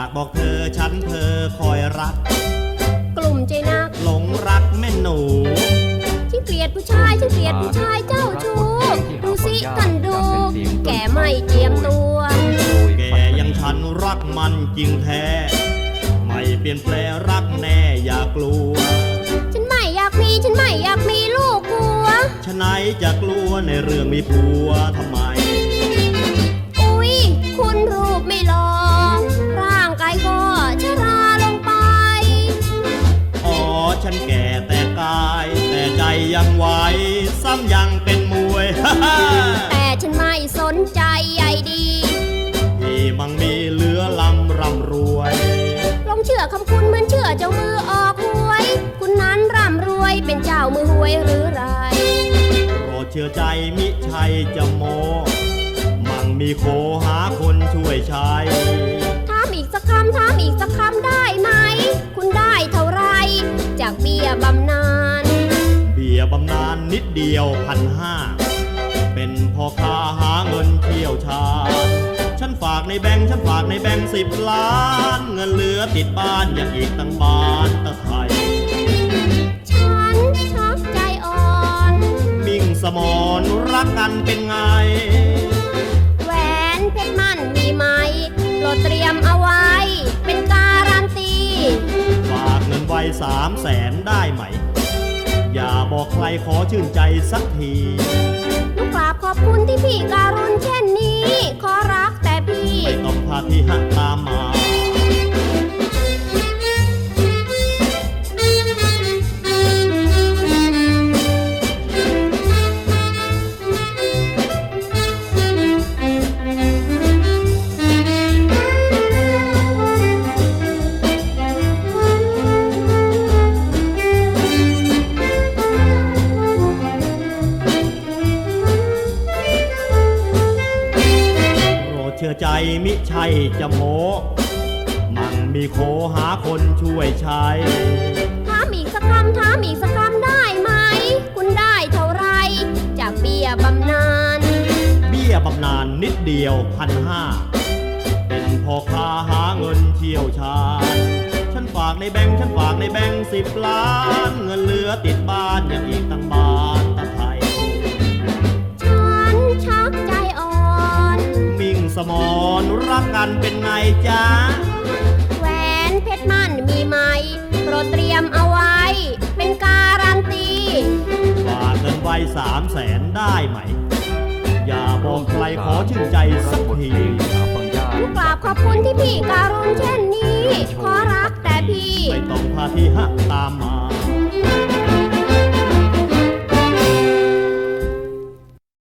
ากบอกเธอฉันเธอคอยรัก กลุ่มใจนัหลงรักแม่หนู ฉันเกลียดผู้ชายฉันเกลียดผู้ชายเจ้าชู้ดูสิท่านดู แก่ไม่เจียมตัว แกยังฉันรักมันจริงแท้ ไม่เปลี่ยนแปลรักแน่อย่ากลัว ฉันไม่อยากมีฉันไม่อยากมีลูกกลัวฉันไหนจะกลัวในเรื่องมีผัวทำไม อุ้ยคุณรูปไม่หล่อ ยังไหวซ้ำยังเป็นมวยแต่ฉันไม่สนใจใยดีที่มังมีเหลือลำร่ำรวยลองเชื่อคำคุณเหมือนเชื่อเจ้ามือออกหวย คุณนั้นร่ำรวยเป็นเจ้ามือหวยหรือไรโปรดเชื่อใจมิใช่จะโมมังมีโคหาคนช่วยใช้ถามอีกสักคำถามอีกสักคำได้ไหม คุณได้เท่าไร จากเบี้ยบำนาญเบี้ ยบำนาญนิดเดียวพันห้า เป็นพ่อค้าหาเงินเที่ยวชาญฉันฝากในแบงค์ฉันฝากในแบงค์สิบล้าน เงินเหลือติดบ้านอย่างอีกตั้งบานตะไทยฉันชักใจอ่อน มิ่งสมอนรักกันเป็นไง แหวนเพชรมั่นมีไหมโปรดเตรียมเอาไว้ เป็นการันตี ฝากเงินไว้สามแสนได้ไหมอย่า บอกใครขอชื่นใจสักทีลูกกราบขอบคุณที่พี่การุณเช่นนี้ ขอรักแต่พี่ ไม่ต้องพาที่หักตามมา ชื่อใจมิใช่จะโมมั่งมีโคหาคนช่วยใช้ ถามอีกสักคำถามอีกสักคำได้ไหม คุณได้เท่าไร จากเบี้ยบำนาญเบี้ยบำนาญนิดเดียวพันห้า เป็นพ่อค้าหาเงินเที่ยวชาญฉันฝากในแบงค์ฉันฝากในแบงค์สิบล้าน เงินเหลือติดบ้านอย่างอีกตั้งบาน รักกันเป็นไงจ๊ะ แหวนเพชรมั่นมีไหม โปรดเตรียมเอาไว้ เป็นการันตีฝากเงินไว้สามแสนได้ไหม อย่าบอกใครขอชื่นใจสักทีลูกกราบขอบคุณที่พี่การุณเช่นนี้ ขอรักแต่พี่ ไม่ต้องพาที่หักตามมา